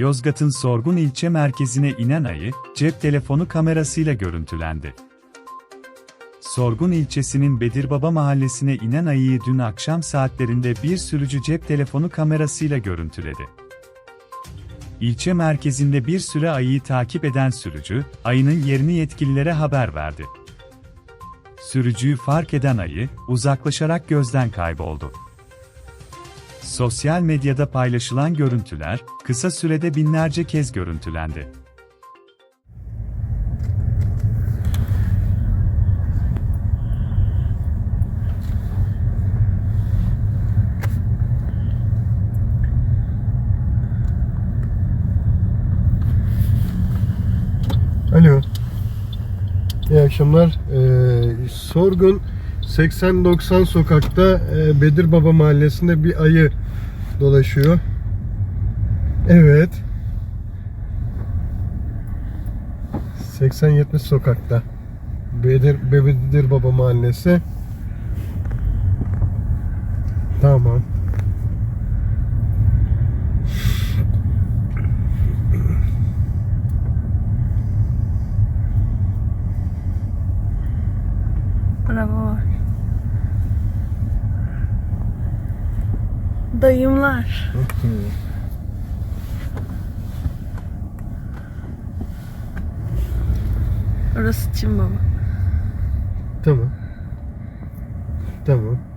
Yozgat'ın Sorgun ilçe merkezine inen ayı, cep telefonu kamerasıyla görüntülendi. Sorgun ilçesinin Bedirbaba mahallesine inen ayıyı dün akşam saatlerinde bir sürücü cep telefonu kamerasıyla görüntüledi. İlçe merkezinde bir süre ayıyı takip eden sürücü, ayının yerini yetkililere haber verdi. Sürücüyü fark eden ayı, uzaklaşarak gözden kayboldu. Sosyal medyada paylaşılan görüntüler, kısa sürede binlerce kez görüntülendi. Alo. İyi akşamlar. Ee, Sorgun 80-90 sokakta e, Bedir Baba mahallesinde bir ayı dolaşıyor. Evet. 80-70 sokakta. Bedir, Bedir Baba mahallesi. Tamam. Araba Dayımlar. Orası Çin baba. Tamam. Tamam.